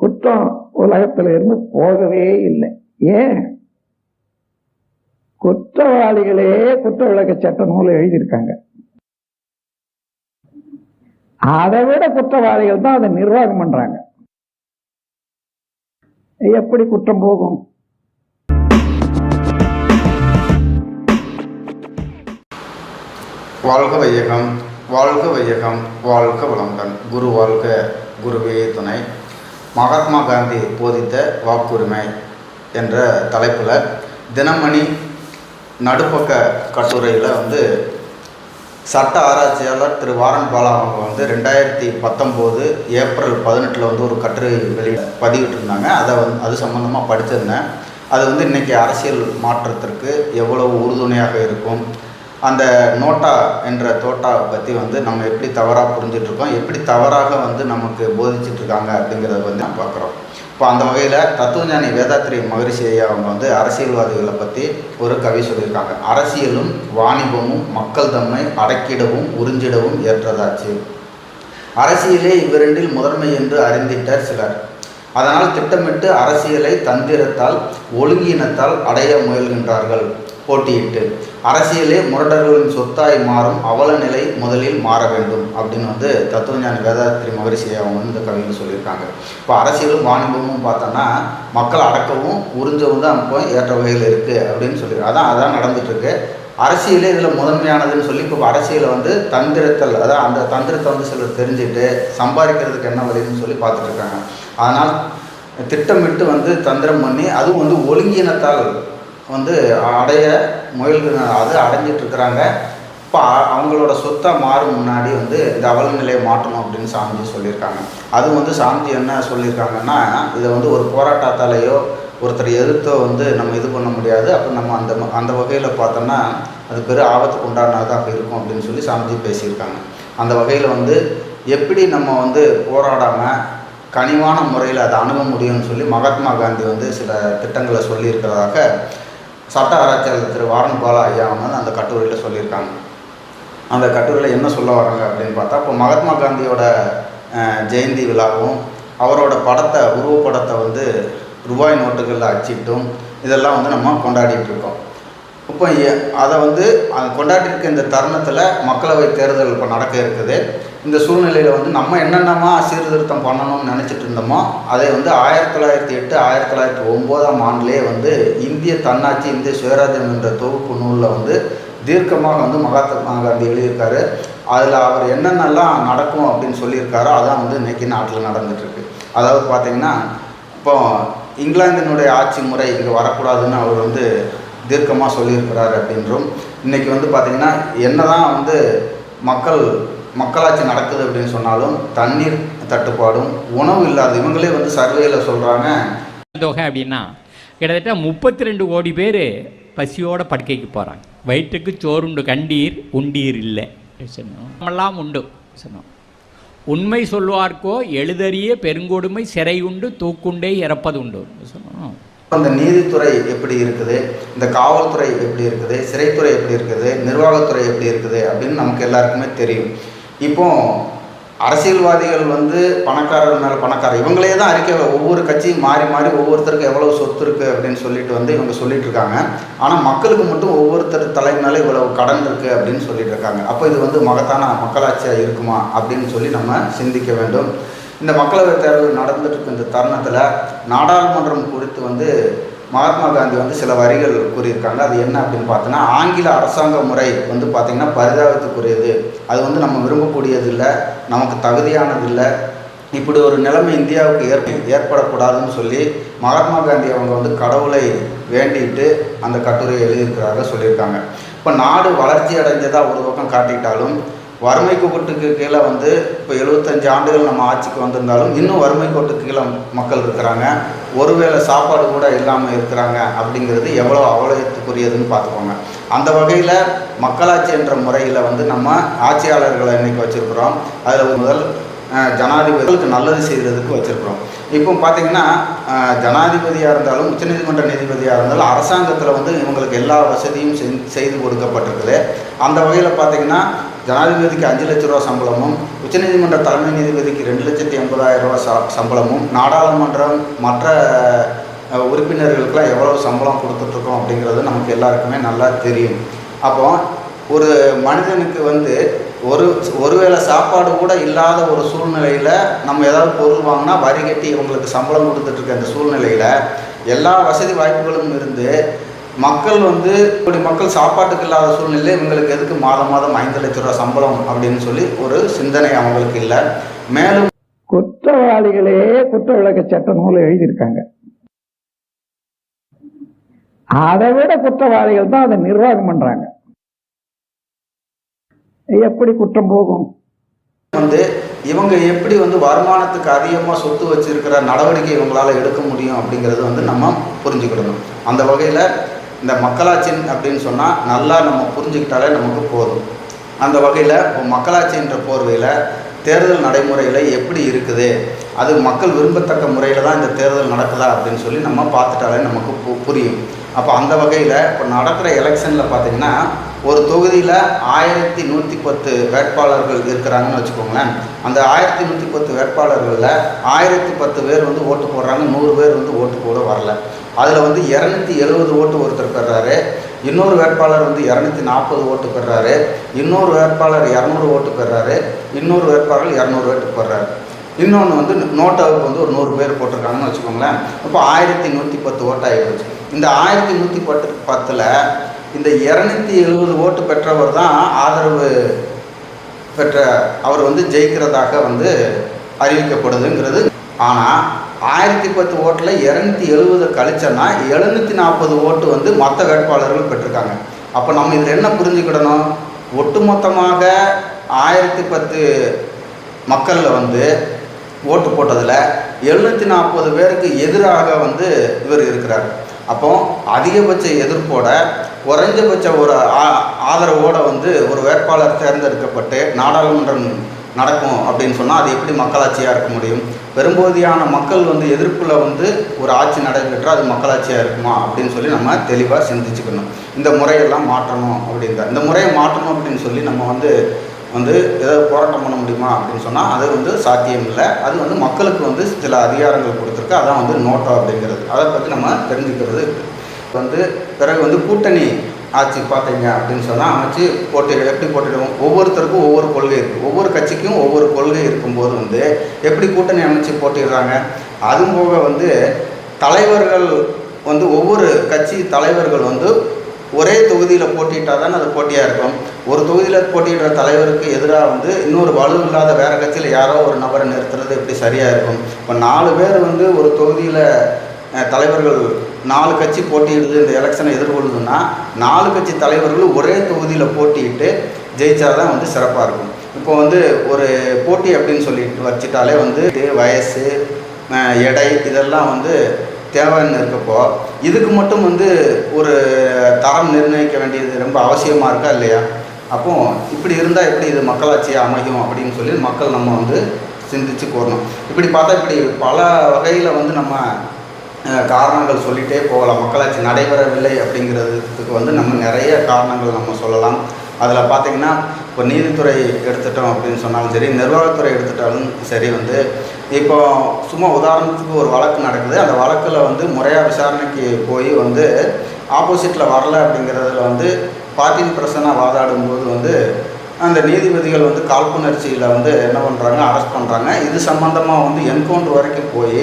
குற்றம் உலகத்துல இருந்து போகவே இல்லை. ஏன்? குற்றவாளிகளே குற்ற விளக்க சட்ட நூலை எழுதியிருக்காங்க. அதை விட குற்றவாளிகள் தான் அதை நிர்வாகம் பண்றாங்க. எப்படி குற்றம் போகும்? வாழ்க வையகம் வாழ்க வையகம் வாழ்க வளமுடன். குரு வாழ்க குருவே துணை. மகாத்மா காந்தி போதித்த வாக்குரிமை என்ற தலைப்பில் தினமணி நடுப்பக்க கட்டுரையில் வந்து சட்ட ஆராய்ச்சியாளர் திரு வாரன் பாலா அவங்க வந்து ரெண்டாயிரத்தி பத்தொம்போது ஏப்ரல் பதினெட்டில் வந்து ஒரு கட்டுரை வெளி பதிவிட்டிருந்தாங்க அதை வந்து அது சம்மந்தமாக படிச்சிருந்தேன். அது வந்து இன்றைக்கி அரசியல் மாற்றத்திற்கு எவ்வளவு உறுதுணையாக இருக்கும்? அந்த நோட்டா என்ற தோட்டா பற்றி வந்து நம்ம எப்படி தவறாக புரிஞ்சிட்ருக்கோம் எப்படி தவறாக வந்து நமக்கு போதிச்சிட்டுருக்காங்க அப்படிங்கிறத வந்து நம்ம பார்க்குறோம் இப்போ அந்த வகையில் தத்துவஞானி வேதாத்திரி மகரிஷி ஐயா அவங்க வந்து அரசியல்வாதிகளை பற்றி ஒரு கவி சொல்லியிருக்காங்க. அரசியலும் வாணிபமும் மக்கள் தம்மை அடக்கிடவும் உறிஞ்சிடவும் ஏற்றதாச்சு. அரசியலே இவ்விரண்டில் முதன்மை என்று அறிந்திட்ட சிலர். அதனால் திட்டமிட்டு அரசியலை தந்திரத்தால் ஒழுங்கினத்தால் அடைய முயல்கின்றார்கள். போட்டியிட்டு அரசியலே முரடர்களின் சொத்தாய் மாறும் அவல நிலை முதலில் மாற வேண்டும். அப்படின்னு வந்து தத்துவஞானி வேதாத்திரி மகரிஷி அவங்க வந்து இந்த கவியில் சொல்லியிருக்காங்க. இப்போ அரசியலும் வாணிபமும் பார்த்தோன்னா மக்கள் அடக்கவும் உறிஞ்சவும் தான் இப்போ ஏற்ற வகையில் இருக்குது அப்படின்னு சொல்லி அதான் அதான் நடந்துகிட்ருக்கு அரசியலே இதில் முதன்மையானதுன்னு சொல்லி இப்போ அரசியலை வந்து தந்திரத்தல் அதான் அந்த தந்திரத்தை வந்து சிலர் தெரிஞ்சுட்டு சம்பாதிக்கிறதுக்கு என்ன வழின்னு சொல்லி பார்த்துட்ருக்காங்க அதனால் திட்டமிட்டு வந்து தந்திரம் பண்ணி அதுவும் வந்து ஒழுங்கினத்தால் வந்து அடைய முயல்கிற அது அடைஞ்சிட்டுருக்குறாங்க இப்போ அவங்களோட சொத்தை மாறும் முன்னாடி வந்து இந்த அவல் நிலையை மாற்றணும் அப்படின்னு சாமிஜி சொல்லியிருக்காங்க. அது வந்து சாமிஜி என்ன சொல்லியிருக்காங்கன்னா இதை வந்து ஒரு போராட்டத்தாலேயோ ஒருத்தர் எதிர்த்தோ வந்து நம்ம இது பண்ண முடியாது. அப்போ நம்ம அந்த அந்த வகையில் பார்த்தோம்னா அது பெரும் ஆபத்துக்கு உண்டானதாக இருக்கும் அப்படின்னு சொல்லி சாமிஜி பேசியிருக்காங்க. அந்த வகையில் வந்து எப்படி நம்ம வந்து போராடாமல் கனிவான முறையில் அதை அணுக முடியும்னு சொல்லி மகாத்மா காந்தி வந்து சில திட்டங்களை சொல்லியிருக்கிறதாக சட்ட ஆராய்ச்சியாளர் திரு வாரன் பாலா ஐயா வந்து அந்த கட்டுரையில் சொல்லியிருக்காங்க. அந்த கட்டுரையில் என்ன சொல்ல வராங்க அப்படின்னு பார்த்தா இப்போ மகாத்மா காந்தியோட ஜெயந்தி விழாவும் அவரோட படத்தை உருவப்படத்தை வந்து ரூபாய் நோட்டுகளில் அச்சிட்டும் இதெல்லாம் வந்து நம்ம கொண்டாடிட்டு இருக்கோம். இப்போ அதை வந்து அது கொண்டாடிட்டு இருக்க இந்த தருணத்தில் மக்களவை தேர்தல் இப்போ நடக்க இருக்குது. இந்த சூழ்நிலையில் வந்து நம்ம என்னென்னமா சீர்திருத்தம் பண்ணணும்னு நினச்சிட்டு இருந்தோமோ அதை வந்து ஆயிரத்தி தொள்ளாயிரத்தி எட்டு ஆயிரத்தி தொள்ளாயிரத்தி ஒம்போதாம் ஆண்டுலேயே வந்து இந்திய தன்னாட்சி இந்திய சுயராஜ்யம் என்ற தொகுப்பு நூலில் வந்து தீர்க்கமாக வந்து மகாத்மா காந்தி எழுதியிருக்காரு. அதில் அவர் என்னென்னலாம் நடக்கும் அப்படின்னு சொல்லியிருக்காரோ அதான் வந்து இன்றைக்கி நாட்டில் நடந்துட்டுருக்கு. அதாவது பார்த்தீங்கன்னா இப்போ இங்கிலாந்தினுடைய ஆட்சி முறை இங்கே வரக்கூடாதுன்னு அவர் வந்து தீர்க்கமாக சொல்லியிருக்கிறார் அப்படின்றும் இன்றைக்கி வந்து பார்த்திங்கன்னா என்ன தான் வந்து மக்கள் மக்களாட்சி நடக்குது அப்படின்னு சொன்னாலும் தண்ணீர் தட்டுப்பாடும் உணவு இல்லாத இவங்களே வந்து சர்வேயில் சொல்கிறாங்க தொகை அப்படின்னா கிட்டத்தட்ட முப்பத்தி ரெண்டு கோடி பேர் பசியோட படுக்கைக்கு போகிறாங்க வயிற்றுக்கு சோறுண்டு கண்டீர் உண்டீர் இல்லை. சொன்னோம் உண்டு. சொன்னோம் உண்மை சொல்வார்க்கோ எழுதறிய பெருங்கொடுமை சிறை உண்டு தூக்குண்டே இறப்பது உண்டு சொன்னோம் இந்த நீதித்துறை எப்படி இருக்குது? இந்த காவல்துறை எப்படி இருக்குது? சிறைத்துறை எப்படி இருக்குது? நிர்வாகத்துறை எப்படி இருக்குது? அப்படின்னு நமக்கு எல்லாருக்குமே தெரியும். இப்போ அரசியல்வாதிகள் வந்து பணக்காரர் மேலே பணக்காரர் இவங்களே தான் அறிக்கை ஒவ்வொரு கட்சியும் மாறி மாறி ஒவ்வொருத்தருக்கும் எவ்வளவு சொத்து இருக்குது அப்படின்னு சொல்லிட்டு வந்து இவங்க சொல்லிட்டு இருக்காங்க. ஆனால் மக்களுக்கு மட்டும் ஒவ்வொருத்தர் தலைமையில இவ்வளவு கடன் இருக்குது அப்படின்னு சொல்லிட்டு இருக்காங்க. அப்போ இது வந்து மகத்தான மக்களாட்சியாக இருக்குமா அப்படின்னு சொல்லி நம்ம சிந்திக்க வேண்டும். இந்த மக்களவைத் தேர்வு நடந்துட்டு இருக்க இந்த தருணத்தில் நாடாளுமன்றம் குறித்து வந்து மகாத்மா காந்தி வந்து சில வரிகள் கூறியிருக்காங்க. அது என்ன அப்படின்னு பார்த்தோன்னா ஆங்கில அரசாங்க முறை வந்து பார்த்திங்கன்னா பரிதாபத்துக்குரியது. அது வந்து நம்ம விரும்பக்கூடியதில்லை நமக்கு தகுதியானதில்லை. இப்படி ஒரு நிலைமை இந்தியாவுக்கு ஏற்ப ஏற்படக்கூடாதுன்னு சொல்லி மகாத்மா காந்தி அவங்க வந்து கடவுளை வேண்டிட்டு அந்த கட்டுரையை எழுதியிருக்கிறாங்க சொல்லியிருக்காங்க. இப்போ நாடு வளர்ச்சி அடைஞ்சதாக ஒரு பக்கம் காட்டிட்டாலும் வறுமை கோட்டுக்கு கீழே வந்து இப்போ எழுபத்தஞ்சு ஆண்டுகள் நம்ம ஆட்சிக்கு வந்திருந்தாலும் இன்னும் வறுமை கோட்டுக்கு கீழே மக்கள் இருக்கிறாங்க. ஒருவேளை சாப்பாடு கூட இல்லாமல் இருக்கிறாங்க அப்படிங்கிறது எவ்வளோ அவலயத்துக்குரியதுன்னு பார்த்துக்கோங்க. அந்த வகையில் மக்களாட்சி என்ற முறையில் வந்து நம்ம ஆட்சியாளர்களை இன்றைக்கி வச்சுருக்கிறோம். அதில் முதல் ஜனாதிபதிகளுக்கு நல்லது செய்கிறதுக்கு வச்சுருக்குறோம். இப்போ பார்த்தீங்கன்னா ஜனாதிபதியாக இருந்தாலும் உச்சநீதிமன்ற நீதிபதியாக இருந்தாலும் அரசாங்கத்தில் வந்து இவங்களுக்கு எல்லா வசதியும் செய்து கொடுக்கப்பட்டிருக்குது. அந்த வகையில் பார்த்தீங்கன்னா ஜனாதிபதிக்கு அஞ்சு லட்ச ரூபா சம்பளமும் உச்சநீதிமன்ற தலைமை நீதிபதிக்கு ரெண்டு லட்சத்தி எண்பதாயிரம் ரூபா ச சம்பளமும் நாடாளுமன்றம் மற்ற உறுப்பினர்களுக்கெல்லாம் எவ்வளோ சம்பளம் கொடுத்துட்ருக்கோம் அப்படிங்கிறது நமக்கு எல்லாருக்குமே நல்லா தெரியும். அப்போ ஒரு மனிதனுக்கு வந்து ஒரு ஒருவேளை சாப்பாடு கூட இல்லாத ஒரு சூழ்நிலையில் நம்ம ஏதாவது பொருள் வாங்கினா வரி கட்டி இவங்களுக்கு சம்பளம் கொடுத்துட்ருக்க அந்த சூழ்நிலையில் எல்லா வசதி வாய்ப்புகளும் இருந்து மக்கள் வந்து இப்படி மக்கள் சாப்பாட்டுக்கு இல்லாத சூழ்நிலையில் இவங்களுக்கு எதுக்கு மாதம் மாதம் ஐந்து லட்ச ரூபா சம்பளம் அப்படின்னு சொல்லி ஒரு சிந்தனை அவங்களுக்கு இல்லை. மேலும் குற்றவாளிகளே குற்ற விளக்க சட்ட நூலை எழுதியிருக்காங்க. அதை விட குற்றவாளிகள் தான் அதை நிர்வாகம் பண்ணுறாங்க எப்படி குற்றம் போகும்? வந்து இவங்க எப்படி வந்து வருமானத்துக்கு அதிகமாக சொத்து வச்சிருக்கிற நடவடிக்கை இவங்களால் எடுக்க முடியும் அப்படிங்கிறது வந்து நம்ம புரிஞ்சுக்கிடணும். அந்த வகையில் இந்த மக்களாட்சின் அப்படின்னு சொன்னால் நல்லா நம்ம புரிஞ்சுக்கிட்டாலே நமக்கு போதும். அந்த வகையில் இப்போ மக்களாட்சின்ற போர்வையில் தேர்தல் நடைமுறையில் எப்படி இருக்குது? அது மக்கள் விரும்பத்தக்க முறையில் தான் இந்த தேர்தல் நடக்குதா அப்படின்னு சொல்லி நம்ம பார்த்துட்டாலே நமக்கு பு- புரியும். அப்போ அந்த வகையில் இப்போ நடக்கிற எலெக்ஷனில் பார்த்தீங்கன்னா ஒரு தொகுதியில் ஆயிரத்தி நூற்றி பத்து வேட்பாளர்கள் இருக்கிறாங்கன்னு வச்சுக்கோங்களேன். அந்த ஆயிரத்தி நூற்றி பத்து வேட்பாளர்களில் ஆயிரத்தி பத்து பேர் வந்து ஓட்டு போடுறாங்க நூறு பேர் வந்து ஓட்டு போட வரல. அதில் வந்து இரநூத்தி எழுபது ஓட்டு ஒருத்தர் பெறாரு. இன்னொரு வேட்பாளர் வந்து இரநூத்தி நாற்பது ஓட்டு பெறாரு. இன்னொரு வேட்பாளர் இரநூறு ஓட்டு பெறாரு. இன்னொரு வேட்பாளர் இரநூறு ஓட்டு பெறாரு. இன்னொன்று வந்து நோட்டாவுக்கு வந்து ஒரு நூறு பேர் போட்டிருக்காங்கன்னு வச்சுக்கோங்களேன். இப்போ ஆயிரத்தி நூற்றி பத்து ஓட்டாகி போச்சு இந்த ஆயிரத்தி நூற்றி பத்து பத்தில் இந்த இரநூத்தி எழுபது ஓட்டு பெற்றவர் தான் ஆதரவு பெற்ற அவர் வந்து ஜெயிக்கிறதாக வந்து அறிவிக்கப்படுதுங்கிறது. ஆனால் ஆயிரத்தி பத்து ஓட்டில் இரநூத்தி எழுபது கழிச்சோன்னா எழுநூற்றி நாற்பது ஓட்டு வந்து மற்ற வேட்பாளர்கள் பெற்றிருக்காங்க. அப்போ நம்ம இதில் என்ன புரிஞ்சுக்கிடணும்? ஒட்டுமொத்தமாக ஆயிரத்தி பத்து மக்களில் வந்து ஓட்டு போட்டதில் எழுநூற்றி நாற்பது பேருக்கு எதிராக வந்து இவர் இருக்கிறார். அப்போ அதிகபட்ச எதிர்ப்போட குறைஞ்சபட்ச ஒரு ஆ- வந்து ஒரு வேட்பாளர் தேர்ந்தெடுக்கப்பட்டு நாடாளுமன்றம் நடக்கும் அப்படின்னு சொன்னால் அது எப்படி மக்களாட்சியாக இருக்க முடியும்? பெரும்போதியான மக்கள் வந்து எதிர்ப்பில் வந்து ஒரு ஆட்சி நடைபெற்றால் அது மக்களாட்சியாக இருக்குமா அப்படின்னு சொல்லி நம்ம தெளிவாக சிந்திச்சுக்கணும். இந்த முறையெல்லாம் மாற்றணும் அப்படின்ற இந்த முறையை மாற்றணும் அப்படின்னு சொல்லி நம்ம வந்து வந்து ஏதாவது போராட்டம் பண்ண முடியுமா அப்படின்னு சொன்னால் அது வந்து சாத்தியம் இல்லை. அது வந்து மக்களுக்கு வந்து சில அதிகாரங்கள் கொடுத்துருக்கு. அதான் வந்து நோட்டோ அப்படிங்கிறது. அதை பற்றி நம்ம தெரிஞ்சுக்கிறது வந்து பிறகு வந்து கூட்டணி ஆட்சி பார்த்தீங்க அப்படின்னு சொன்னால் அமைச்சு போட்டி எப்படி போட்டிடுவோம் ஒவ்வொருத்தருக்கும் ஒவ்வொரு கொள்கை இருக்குது ஒவ்வொரு கட்சிக்கும் ஒவ்வொரு கொள்கை இருக்கும்போது வந்து எப்படி கூட்டணி அமைச்சு போட்டிடுறாங்க அதுவும் போக வந்து தலைவர்கள் வந்து ஒவ்வொரு கட்சி தலைவர்கள் வந்து ஒரே தொகுதியில் போட்டிட்டால் தானே அது போட்டியாக இருக்கும். ஒரு தொகுதியில் போட்டியிடுற தலைவருக்கு எதிராக வந்து இன்னொரு வலு இல்லாத வேறு கட்சியில் யாரோ ஒரு நபரை நிறுத்துறது எப்படி சரியாக இருக்கும்? இப்போ நாலு பேர் வந்து ஒரு தொகுதியில் தலைவர்கள் நாலு கட்சி போட்டியிடுது இந்த எலெக்ஷனை எதிர்கொள்ளுதுன்னா நாலு கட்சி தலைவர்களும் ஒரே தொகுதியில் போட்டியிட்டு ஜெயிச்சாதான் வந்து சிறப்பாக இருக்கும். இப்போ வந்து ஒரு போட்டி அப்படின்னு சொல்லிட்டு வச்சுட்டாலே வந்து வயசு எடை இதெல்லாம் வந்து தேவைன்னு இருக்கப்போ இதுக்கு மட்டும் வந்து ஒரு தரம் நிர்ணயிக்க வேண்டியது ரொம்ப அவசியமாக இருக்கா இல்லையா? அப்போ இப்படி இருந்தால் எப்படி இது மக்களாட்சியாக அமையும் அப்படின்னு சொல்லி மக்கள் நம்ம வந்து சிந்திச்சு கூறணும் இப்படி பார்த்தா இப்படி பல வகையில் வந்து நம்ம காரணங்கள் சொல்லிகிட்டே போகலாம். மக்களாட்சி நடைபெறவில்லை அப்படிங்கிறதுக்கு வந்து நம்ம நிறைய காரணங்கள் நம்ம சொல்லலாம். அதில் பார்த்தீங்கன்னா இப்போ நீதித்துறை எடுத்துட்டோம் அப்படின்னு சொன்னாலும் சரி நிர்வாகத்துறை எடுத்துட்டாலும் சரி வந்து இப்போ சும்மா உதாரணத்துக்கு ஒரு வழக்கு நடக்குது. அந்த வழக்கில் வந்து முறையாக விசாரணைக்கு போய் வந்து ஆப்போசிட்டில் வரல அப்படிங்கிறதுல வந்து பார்ட்டின் பிரசனாக வாதாடும்போது வந்து அந்த நீதிபதிகள் வந்து காழ்ப்புணர்ச்சியில் வந்து என்ன பண்ணுறாங்க அரெஸ்ட் பண்ணுறாங்க இது சம்மந்தமாக வந்து என்கவுண்டர் வரைக்கும் போய்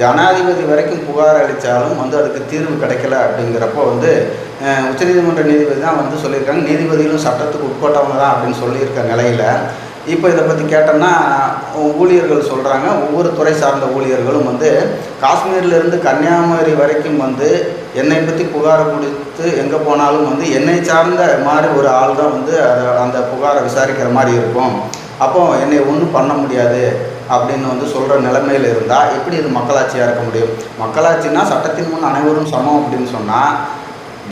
ஜனாதிபதி வரைக்கும் புகார் அளித்தாலும் வந்து அதுக்கு தீர்வு கிடைக்கல அப்படிங்கிறப்போ வந்து உச்சநீதிமன்ற நீதிபதி தான் வந்து சொல்லியிருக்காங்க. நீதிபதிகளும் சட்டத்துக்கு உட்பட்டவங்க தான் அப்படின்னு சொல்லியிருக்க நிலையில் இப்போ இதை பற்றி கேட்டோம்னா ஊழியர்கள் சொல்கிறாங்க ஒவ்வொரு துறை சார்ந்த ஊழியர்களும் வந்து காஷ்மீர்லேருந்து கன்னியாகுமரி வரைக்கும் வந்து என்னை பற்றி புகாரை கொடுத்து எங்கே போனாலும் வந்து என்னை சார்ந்த மாதிரி ஒரு ஆள் தான் வந்து அதை அந்த புகாரை விசாரிக்கிற மாதிரி இருக்கும். அப்போ என்னை ஒன்றும் பண்ண முடியாது. அப்படின்னு வந்து சொல்கிற நிலைமையில் இருந்தால் எப்படி இது மக்களாட்சியாக இருக்க முடியும்? மக்களாட்சின்னா சட்டத்தின் முன் அனைவரும் சமம் அப்படின்னு சொன்னால்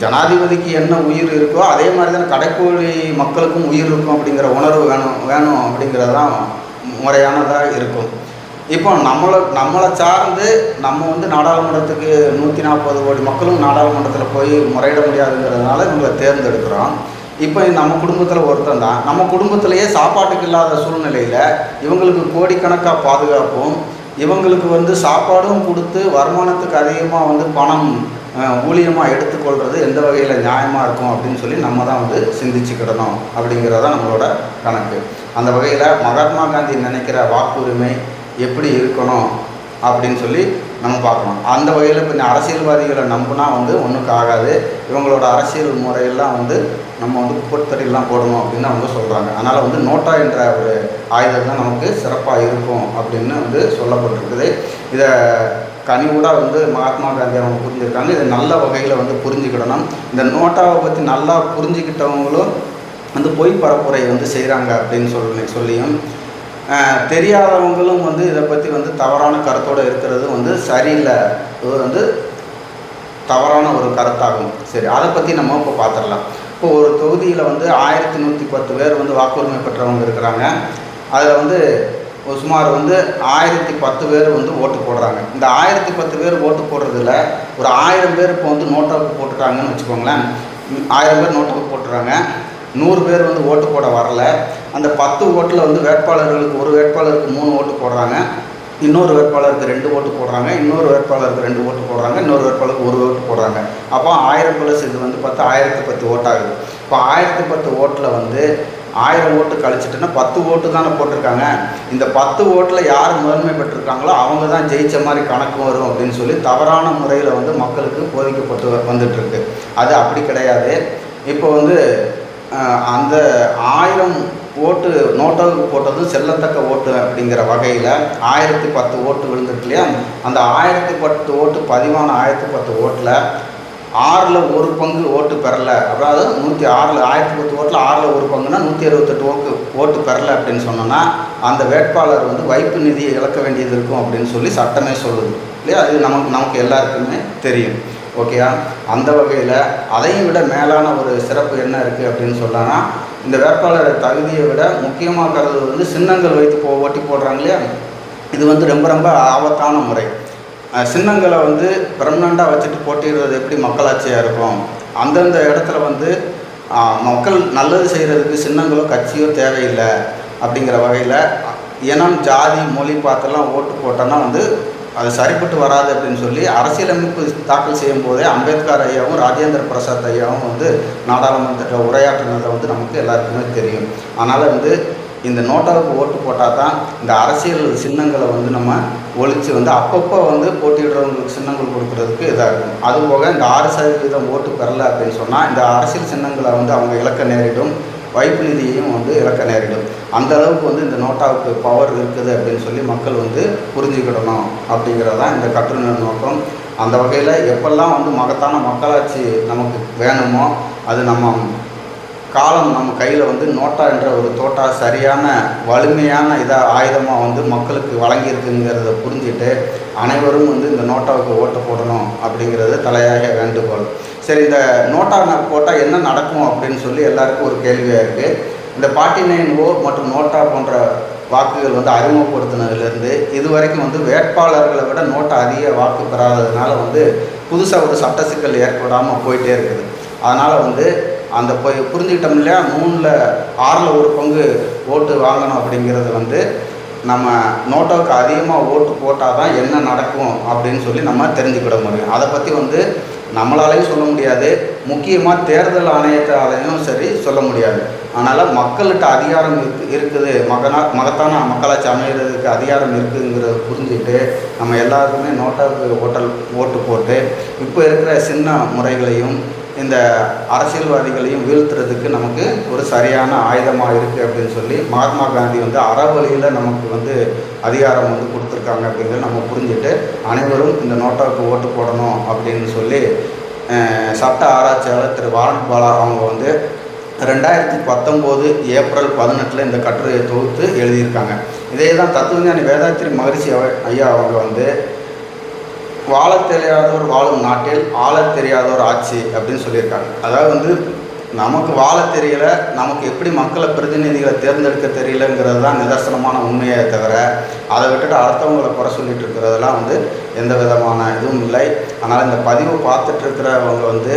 ஜனாதிபதிக்கு என்ன உயிர் இருக்கோ அதே மாதிரி தான் கடைக்கோழி மக்களுக்கும் உயிர் இருக்கும் அப்படிங்கிற உணர்வு வேணும் வேணும் அப்படிங்கிறது தான் முறையானதாக இருக்கும். இப்போ நம்மளை நம்மளை சார்ந்து நம்ம வந்து நாடாளுமன்றத்துக்கு நூற்றி நாற்பது கோடி மக்களும் நாடாளுமன்றத்தில் போய் முறையிட முடியாதுங்கிறதுனால இவங்களை தேர்ந்தெடுக்கிறோம். இப்போ நம்ம குடும்பத்தில் ஒருத்தன் தான். நம்ம குடும்பத்திலேயே சாப்பாட்டுக்கு இல்லாத சூழ்நிலையில் இவங்களுக்கு கோடிக்கணக்காக பாதுகாப்பும் இவங்களுக்கு வந்து சாப்பாடும் கொடுத்து வருமானத்துக்கு அதிகமாக வந்து பணம் ஊழியமாக எடுத்துக்கொள்வது எந்த வகையில் நியாயமாக இருக்கும் அப்படின்னு சொல்லி நம்ம தான் வந்து சிந்திச்சுக்கிடணும் அப்படிங்கிறதான் நம்மளோட கணக்கு. அந்த வகையில் மகாத்மா காந்தி நினைக்கிற வாக்குரிமை எப்படி இருக்கணும்? அப்படின்னு சொல்லி நம்ம பார்க்கணும். அந்த வகையில் இப்போ இந்த அரசியல்வாதிகளை நம்பினா வந்து ஒன்றுக்கு ஆகாது. இவங்களோட அரசியல் முறையெல்லாம் வந்து நம்ம வந்து குப்பத்தடியெல்லாம் போடணும் அப்படின்னு அவங்க சொல்கிறாங்க அதனால் வந்து நோட்டா என்ற ஒரு ஆயுதம் தான் நமக்கு சிறப்பாக இருக்கும் அப்படின்னு வந்து சொல்லப்பட்டிருக்குது. இதை கனிவூடாக வந்து மகாத்மா காந்தி அவங்க புரிஞ்சுருக்காங்க. இதை நல்ல வகையில் வந்து புரிஞ்சுக்கிடணும். இந்த நோட்டாவை பற்றி நல்லா புரிஞ்சுக்கிட்டவங்களும் வந்து பொய் பரப்புரை வந்து செய்கிறாங்க அப்படின்னு சொல்லி சொல்லியும் தெரியாதவங்களும் வந்து இதை பற்றி வந்து தவறான கருத்தோடு இருக்கிறது வந்து சரியில்லை. இது வந்து தவறான ஒரு கருத்தாகும். சரி அதை பற்றி நம்ம இப்போ பார்த்துடலாம் இப்போ ஒரு தொகுதியில் வந்து ஆயிரத்தி நூற்றி பத்து பேர் வந்து வாக்குரிமை பெற்றவங்க இருக்கிறாங்க. அதில் வந்து சுமார் வந்து ஆயிரத்தி பத்து பேர் வந்து ஓட்டு போடுறாங்க. இந்த ஆயிரத்தி பத்து பேர் ஓட்டு போடுறதுல ஒரு ஆயிரம் பேர் இப்போ வந்து நோட்டாவுக்கு போட்டுட்டாங்கன்னு வச்சுக்கோங்களேன். ஆயிரம் பேர் நோட்டாவுக்கு போட்டுறாங்க நூறு பேர் வந்து ஓட்டு போட வரல. அந்த பத்து ஓட்டில் வந்து வேட்பாளர்களுக்கு ஒரு வேட்பாளருக்கு மூணு ஓட்டு போடுறாங்க. இன்னொரு வேட்பாளருக்கு ரெண்டு ஓட்டு போடுறாங்க. இன்னொரு வேட்பாளருக்கு ரெண்டு ஓட்டு போடுறாங்க. இன்னொரு வேட்பாளருக்கு ஒரு ஓட்டு போடுறாங்க. அப்போ ஆயிரம் ப்ளஸ் இது வந்து பார்த்தா ஆயிரத்தி பத்து ஓட்டாகுது. இப்போ ஆயிரத்தி பத்து ஓட்டில் வந்து ஆயிரம் ஓட்டு கழிச்சிட்டுன்னா பத்து ஓட்டு தானே போட்டிருக்காங்க. இந்த பத்து ஓட்டில் யார் முதன்மை பெற்றிருக்காங்களோ அவங்க தான் ஜெயிச்ச மாதிரி கணக்கு வரும் அப்படின்னு சொல்லி தவறான முறையில் வந்து மக்களுக்கு போதிக்கப்பட்டு வந்துட்டுருக்கு அது அப்படி கிடையாது. இப்போ வந்து அந்த ஆயிரம் ஓட்டு நோட்டாவுக்கு போட்டதும் செல்லத்தக்க ஓட்டு அப்படிங்கிற வகையில் ஆயிரத்தி பத்து ஓட்டு விழுந்துருக்கு இல்லையா? அந்த ஆயிரத்தி பத்து ஓட்டு பதிவான ஆயிரத்தி பத்து ஓட்டில் ஆறில் ஒரு பங்கு ஓட்டு பெறல. அதாவது நூற்றி ஆறில் ஆயிரத்தி பத்து ஓட்டில் ஆறில் ஒரு பங்குனா நூற்றி அறுபத்தெட்டு ஓட்டு ஓட்டு பெறல அப்படின்னு சொன்னோன்னா அந்த வேட்பாளர் வந்து வைப்பு நிதியை இழக்க வேண்டியது இருக்கும் அப்படின்னு சொல்லி சட்டமே சொல்லுது. இல்லையா? அது நமக்கு நமக்கு எல்லாருக்குமே தெரியும். ஓகேயா? அந்த வகையில் அதையும் விட மேலான ஒரு சிறப்பு என்ன இருக்குது அப்படின்னு சொல்லான்னா இந்த வேட்பாளர் தகுதியை விட முக்கியமாக கருது வந்து சின்னங்கள் வைத்து போ ஓட்டி போடுறாங்க இல்லையா? இது வந்து ரொம்ப ரொம்ப ஆபத்தான முறை. சின்னங்களை வந்து பெர்மனண்ட்டாக வச்சுட்டு போட்டிடுறது எப்படி மக்களாட்சியாக இருக்கும்? அந்தந்த இடத்துல வந்து மக்கள் நல்லது செய்கிறதுக்கு சின்னங்களோ கட்சியோ தேவையில்லை அப்படிங்கிற வகையில் இனம் ஜாதி மொழி பார்த்தெல்லாம் ஓட்டு போட்டோன்னா வந்து அது சரிப்பட்டு வராது அப்படின்னு சொல்லி அரசியலமைப்பு தாக்கல் செய்யும் போதே அம்பேத்கர் ஐயாவும் ராஜேந்திர பிரசாத் ஐயாவும் வந்து நாடாளுமன்றத்தில் உரையாற்றினதை வந்து நமக்கு எல்லாருக்குமே தெரியும். அதனால் வந்து இந்த நோட்டாவுக்கு ஓட்டு போட்டால் தான் இந்த அரசியல் சின்னங்களை வந்து நம்ம ஒழித்து வந்து அப்பப்போ வந்து போட்டியிடுறவங்களுக்கு சின்னங்கள் கொடுக்குறதுக்கு இதாக இருக்கும் அதுபோக இந்த ஆறு சதவீதம் ஓட்டு பெறலை அப்படின்னு சொன்னால் இந்த அரசியல் சின்னங்களை வந்து அவங்க இழக்க நேரிடும். வைப்பு நிதியையும் வந்து இழக்க நேரிடும். அந்த அளவுக்கு வந்து இந்த நோட்டாவுக்கு பவர் இருக்குது அப்படின்னு சொல்லி மக்கள் வந்து புரிஞ்சுக்கிடணும் அப்படிங்கிறதான் இந்த கட்டுரை நோக்கம். அந்த வகையில் எப்பெல்லாம் வந்து மகத்தான மக்களாட்சி நமக்கு வேணுமோ அது நம்ம காலம் நம்ம கையில் வந்து நோட்டா என்ற ஒரு தோட்டா சரியான வலிமையான இதாக ஆயுதமாக வந்து மக்களுக்கு வழங்கியிருக்குங்கிறத புரிஞ்சுட்டு அனைவரும் வந்து இந்த நோட்டாவுக்கு ஓட்டு போடணும் அப்படிங்கிறது தலையாக வேண்டுகோள். சரி இந்த நோட்டா போட்டால் என்ன நடக்கும் அப்படின்னு சொல்லி எல்லாருக்கும் ஒரு கேள்வியாக இருக்குது இந்த பார்ட்டி நைன் ஓ மற்றும் நோட்டா போன்ற வாக்குகள் வந்து அறிமுகப்படுத்தினதுலேருந்து இது வரைக்கும் வந்து வேட்பாளர்களை விட நோட்டா அதிக வாக்கு பெறாததுனால வந்து புதுசாக ஒரு சட்ட சிக்கல் ஏற்படாமல் போயிட்டே இருக்குது. அதனால் வந்து அந்த போய் புரிஞ்சுக்கிட்டோம் இல்லையா? மூணில் ஆறில் ஒரு பங்கு ஓட்டு வாங்கணும் அப்படிங்கிறது வந்து நம்ம நோட்டோவுக்கு அதிகமாக ஓட்டு போட்டால் தான் என்ன நடக்கும் அப்படின்னு சொல்லி நம்ம தெரிஞ்சுக்கிட முடியும். அதை பற்றி வந்து நம்மளாலையும் சொல்ல முடியாது. முக்கியமாக தேர்தல் ஆணையத்தாலையும் சரி சொல்ல முடியாது. அதனால் மக்கள்கிட்ட அதிகாரம் இருக்கு இருக்குது. மகனா மகத்தான மக்களாட்சி அமைகிறதுக்கு அதிகாரம் இருக்குங்கிறத புரிஞ்சுட்டு நம்ம எல்லாருக்குமே நோட்டாவுக்கு ஓட்டல் ஓட்டு போட்டு இப்போ இருக்கிற சின்ன முறைகளையும் இந்த அரசியல்வாதிகளையும் வீழ்த்துறதுக்கு நமக்கு ஒரு சரியான ஆயுதமாக இருக்குது அப்படின்னு சொல்லி மகாத்மா காந்தி வந்து அறவழியில் நமக்கு வந்து அதிகாரம் வந்து கொடுத்துருக்காங்க அப்படிங்கிறத நம்ம புரிஞ்சுட்டு அனைவரும் இந்த நோட்டாவுக்கு ஓட்டு போடணும் அப்படின்னு சொல்லி சட்ட ஆராய்ச்சியாளர் திரு வாரன் பாலா அவங்க வந்து ரெண்டாயிரத்தி பத்தொம்போது ஏப்ரல் பதினெட்டில் இந்த கட்டுரையை தொகுத்து எழுதியிருக்காங்க. இதே தான் தத்துவஞானி வேதாத்திரி மகரிஷி ஐயா அவங்க வந்து வாழத் தெரியாதவர் வாழும் நாட்டில் ஆள தெரியாதவர் ஆட்சி அப்படின்னு சொல்லியிருக்காங்க. அதாவது வந்து நமக்கு வாழ தெரியல நமக்கு எப்படி மக்களை பிரதிநிதிகளை தேர்ந்தெடுக்க தெரியலங்கிறது தான் நிதர்சனமான உண்மையை தவிர அதை விட்டுட்டு அடுத்தவங்களை குறை சொல்லிட்டு இருக்கிறதெல்லாம் வந்து எந்த விதமான இதுவும் இல்லை. அதனால் இந்த பதிவை பார்த்துட்டு இருக்கிறவங்க வந்து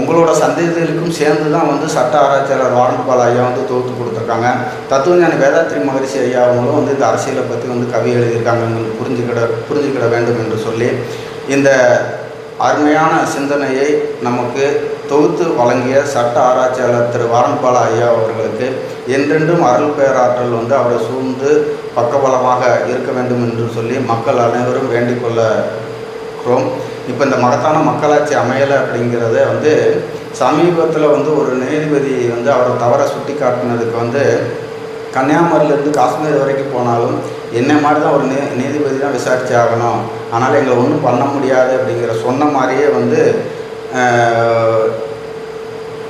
உங்களோட சந்ததிகளுக்கும் சேர்ந்து தான் வந்து சட்ட ஆராய்ச்சியாளர் வாரண்டுபால் ஐயா வந்து தொகுத்து கொடுத்துருக்காங்க. தத்துவஞானி வேதாத்ரி மகரிஷி ஐயா அவங்களும் வந்து இந்த அரசியலை பற்றி வந்து கவி எழுதியிருக்காங்க புரிஞ்சுக்கிட புரிஞ்சுக்கிட வேண்டும் என்று சொல்லி இந்த அருமையான சிந்தனையை நமக்கு தொகுத்து வழங்கிய சட்ட ஆராய்ச்சியாளர் திரு வாரன்பால ஐயா அவர்களுக்கு என்றென்றும் அருள் பேராற்றல் வந்து அவரை சூழ்ந்து பக்கபலமாக இருக்க வேண்டும் என்று சொல்லி மக்கள் அனைவரும் வேண்டிக் கொள்ளுகிறோம் இப்போ இந்த மகத்தான மக்களாட்சி அமையலை அப்படிங்கிறத வந்து சமீபத்தில் வந்து ஒரு நீதிபதி வந்து அவரை தவற சுட்டி காட்டினதுக்கு வந்து கன்னியாகுமரியிலேருந்து காஷ்மீர் வரைக்கும் போனாலும் என்ன மாதிரி தான் ஒரு நீ நீதிபதி தான் விசாரிச்சு ஆகணும் ஆனால் எங்களை ஒன்றும் பண்ண முடியாது அப்படிங்கிற சொன்ன மாதிரியே வந்து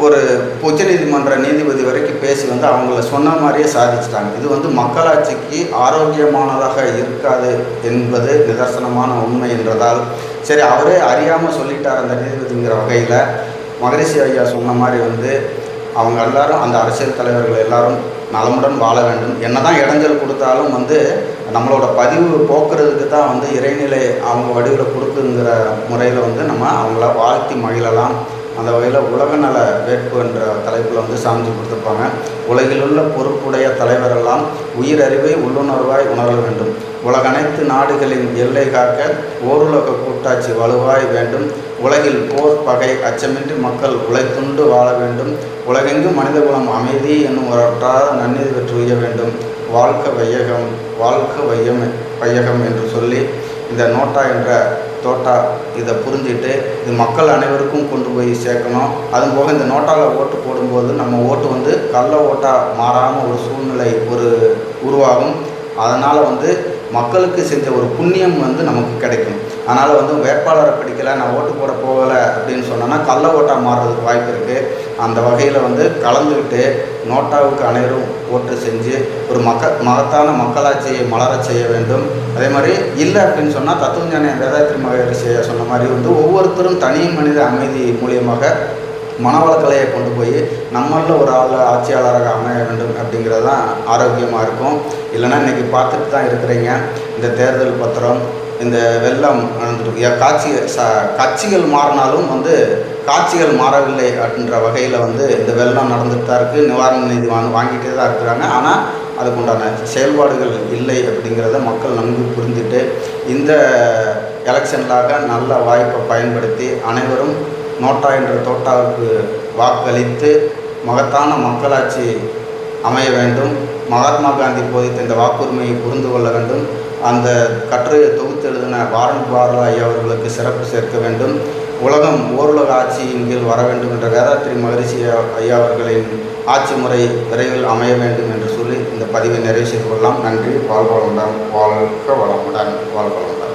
ஒரு ஒரு உச்சநீதிமன்ற நீதிபதி வரைக்கும் பேசி வந்து அவங்கள சொன்ன மாதிரியே சாதிச்சிட்டாங்க. இது வந்து மக்களாட்சிக்கு ஆரோக்கியமானதாக இருக்காது என்பது நிதர்சனமான உண்மை என்றதால் சரி அவரே அறியாமல் சொல்லிட்டார் அந்த நீதிபதிங்கிற வகையில் மகரிஷி ஐயா சொன்ன மாதிரி வந்து அவங்க எல்லாரும் அந்த அரசியல் தலைவர்கள் எல்லாரும் நலமுடன் வாழ வேண்டும். என்னதான் இடைஞ்சல் கொடுத்தாலும் வந்து நம்மளோட பதிவு போக்குறதுக்கு தான் வந்து இறைநிலை அவங்க வடிவில் கொடுக்குங்கிற முறையில் வந்து நம்ம அவங்கள வாழ்த்தி மகிழலாம். அந்த வகையில் உலக நல வேட்பு என்ற தலைப்பில் வந்து சாமிஜி கொடுத்துருப்பாங்க. உலகிலுள்ள பொறுப்புடைய தலைவரெல்லாம் உயிரறிவை உள்ளுணர்வாய் உணர வேண்டும். உலக அனைத்து நாடுகளின் எல்லை காக்க ஓருலக கூட்டாட்சி வலுவாய் வேண்டும். உலகில் போர் பகை அச்சமின்றி மக்கள் உழைத்துண்டு வாழ வேண்டும். உலகெங்கும் மனிதகுலம் அமைதி என்னும் ஒரற்றாத நன்னீதி பெற்று உய்ய வேண்டும். வாழ்க்க வையகம் வாழ்க்க வையம் வையகம் என்று சொல்லி இந்த நோட்டா என்ற தோட்டா இதை புரிஞ்சுட்டு இது மக்கள் அனைவருக்கும் கொண்டு போய் சேர்க்கணும். அதுவும் போக இந்த நோட்டாவில் ஓட்டு போடும்போது நம்ம ஓட்டு வந்து கள்ள ஓட்டாக மாறாமல் ஒரு சூழ்நிலை ஒரு உருவாகும். அதனால் வந்து மக்களுக்கு செஞ்ச ஒரு புண்ணியம் வந்து நமக்கு கிடைக்கும். அதனால் வந்து வேட்பாளரை பிடிக்கல நான் ஓட்டு போட போகலை அப்படின்னு சொன்னோன்னா கள்ள ஓட்டாக மாறுறதுக்கு வாய்ப்பு இருக்குது அந்த வகையில் வந்து கலந்துக்கிட்டு நோட்டாவுக்கு அனைவரும் ஓட்டு செஞ்சு ஒரு மக்க மகத்தான மக்களாட்சியை மலரச் செய்ய வேண்டும். அதே மாதிரி இல்லை அப்படின்னு சொன்னால் தத்துவஞான வேதாத்திரி மகரிஷி சொன்ன மாதிரி வந்து ஒவ்வொருத்தரும் தனி மனித அமைதி மூலியமாக மனவளக்கலையை கொண்டு போய் நம்மளில் ஒரு ஆள் ஆட்சியாளராக அமைய வேண்டும் அப்படிங்கிறது தான் ஆரோக்கியமாக இருக்கும். இல்லைன்னா இன்றைக்கி பார்த்துட்டு தான் இருக்கிறீங்க. இந்த தேர்தல் பத்திரம் இந்த வெள்ளம் நடந்துட்டு காட்சி ச கட்சிகள் மாறினாலும் வந்து காட்சிகள் மாறவில்லை அப்படின்ற வகையில் வந்து இந்த வெள்ளம் நடந்துட்டு தான் இருக்குது நிவாரண நிதி வாங்க வாங்கிட்டே தான் இருக்கிறாங்க. ஆனால் அதுக்குண்டான செயல்பாடுகள் இல்லை அப்படிங்கிறத மக்கள் நன்கு புரிந்துட்டு இந்த எலெக்ஷன்லாக நல்ல வாய்ப்பை பயன்படுத்தி அனைவரும் நோட்டா என்ற தோட்டாவுக்கு வாக்களித்து மகத்தான மக்களாட்சி அமைய வேண்டும். மகாத்மா காந்தி போதித்த இந்த வாக்குரிமையை புரிந்து கொள்ள வேண்டும். அந்த கட்டுரையை தொகுத்து எழுதின வாரன் பாரலா அவர்களுக்கு சிறப்பு சேர்க்க வேண்டும். உலகம் ஓருலக ஆட்சியின் கீழ் வர வேண்டும் என்ற வேதாத்திரி மகரிஷி ஐயா அவர்களின் ஆட்சி முறை விரைவில் அமைய வேண்டும் என்று சொல்லி இந்த பதிவை நிறைவு செய்து கொள்ளலாம். நன்றி. வாழ்வளமுடன் வாழ்க வளமுடன். வாழ்வளமுடன்